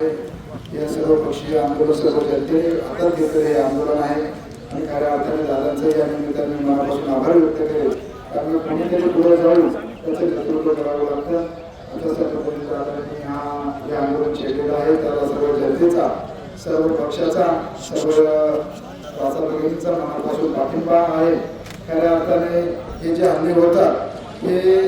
या सर्व पक्षीय आंदोलन सर्व जनतेने हातात घेतलेले हे आंदोलन आहे. आणि खऱ्या अर्थाने दादांचं या निमित्ताने मनापासून आभार व्यक्त करेल कारण कोणीतरी पुढे जाऊन त्याचं नेतृत्व करावं लागतं. आता सर्व पद्धतीने दादांनी हा हे आंदोलन छेडलेलं आहे. त्याला सर्व जनतेचा सर्व पक्षाचा सर्व वाचा भगिनीचा मनापासून पाठिंबा आहे. खऱ्या अर्थाने हे जे हल्ले होतात हे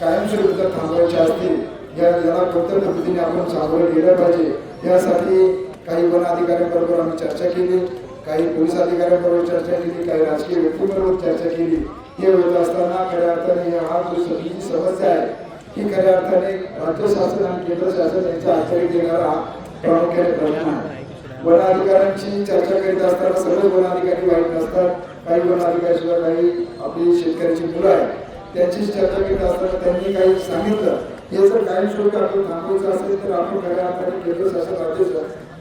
कायमस्वरूपी थांबवायचे असतील या याला कोणत्या पद्धतीने आपण सामोरं गेलं पाहिजे. यासाठी काही वन अधिकाऱ्यांबरोबर आम्ही चर्चा केली. काही पोलीस अधिकाऱ्यांबरोबर चर्चा केली. काही राजकीय व्यक्तींबरोबर चर्चा केली. हे होत असताना खऱ्या अर्थाने हा जो सगळी समस्या आहे ही खऱ्या अर्थाने राज्य शासन आणि केंद्र शासन यांच्या आचारी देणारा प्रामुख्याने प्रश्न आहे. वन अधिकाऱ्यांची चर्चा करीत असताना सर्व वन अधिकारी वाईट नसतात. काही वन अधिकारी सुद्धा काही आपली शेतकऱ्याची मुलं आहेत. त्यांची चर्चा केली असताना त्यांनी काही सांगितलं. हे जर कायमस्वरूपी आपण थांबवायचं असेल तर आपण खऱ्या अर्थाने केंद्र शासन राज्य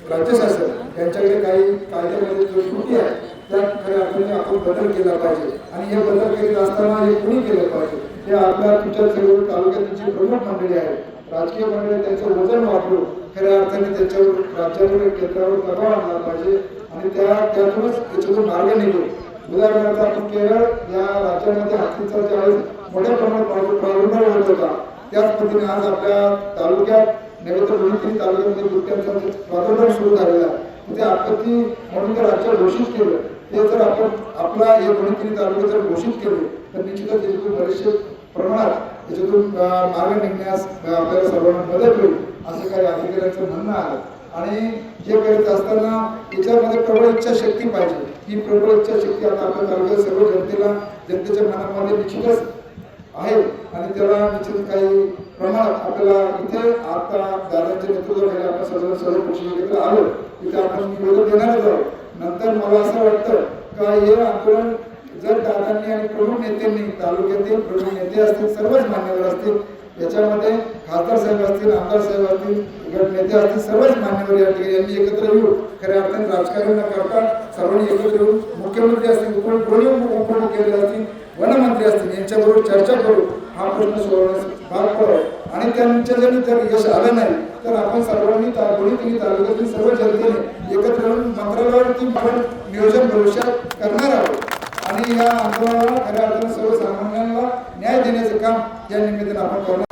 राज्य शासन यांच्याकडे काही कायद्यामध्ये जो त्रुटी आहे त्या खऱ्या अर्थाने आपण बदल केला पाहिजे. आणि हे बदल करीत असताना हे कोणी केलं पाहिजे? हे आपल्या तुमच्या सर्व तालुक्यातील जी प्रमुख मंडळी आहेत राजकीय मंडळी त्यांचं वजन वापरून खऱ्या अर्थाने त्याच्यावर राज्यावर केंद्रावर दबाव आणला पाहिजे. आणि त्या त्यातूनच त्याच्यातून मार्ग निघेल उदाहरणार्थ आपण केरळ या राज्यामध्ये हत्तीचा ज्यावेळेस मोठ्या प्रमाणात प्रादुर्भाव होत होता. त्याच पद्धतीने आज आपल्या तालुक्यात नव्हे तर तालुक्यामध्ये बिबट्यांचा प्रादुर्भाव सुरू झालेला आहे. ते आपत्ती म्हणून जर राज्य घोषित केलं ते जर आपण आपला हे दोन्ही तीन जर घोषित केले तर निश्चितच त्याच्यातून बरेचसे प्रमाणात त्याच्यातून मार्ग निघण्यास आपल्या आपल्याला सर्वांना मदत होईल असं काही अधिकाऱ्यांचं म्हणणं आहे. आणि हे करत असताना याच्यामध्ये प्रबळ इच्छाशक्ती पाहिजे. ही प्रबळ इच्छाशक्ती आता आपल्या तालुक्यात सर्व जनतेला जनतेच्या मनामध्ये निश्चितच आहे आणि त्याला निश्चित काही प्रमाणात आपल्याला इथे आता दादांच्या नेतृत्वाखाली आपण सर्व सर्व पक्ष आलो. तिथे आपण निवेदन देणारच आहोत. नंतर मला असं वाटतं का हे आंदोलन जर दादांनी आणि प्रमुख नेत्यांनी तालुक्यातील प्रमुख नेते असतील सर्वच मान्यवर असतील याच्यामध्ये खासदार साहेब असतील आमदार साहेब असतील गट नेते असतील सर्वच मान्यवर या ठिकाणी यांनी एकत्र येऊन खऱ्या अर्थाने राजकारण न करता सर्वांनी एकत्र येऊन मुख्यमंत्री असतील कोण कोणी उपमुख्यमंत्री असतील वनमंत्री असतील यांच्याबरोबर चर्चा करून हा प्रश्न सोडवण्यास भाग पडावा. आणि त्यांच्या जरी जर यश आलं नाही तर आपण सर्वांनी दोन्ही तिन्ही तालुक्यातील सर्व जनतेने एकत्र येऊन मंत्रालयावरती आपण नियोजन भविष्यात करणार आहोत. आणि या आंदोलनाला खऱ्या अर्थाने सर्वसामान्यांना न्याय देण्याचं काम या निमित्तानं आपण करणार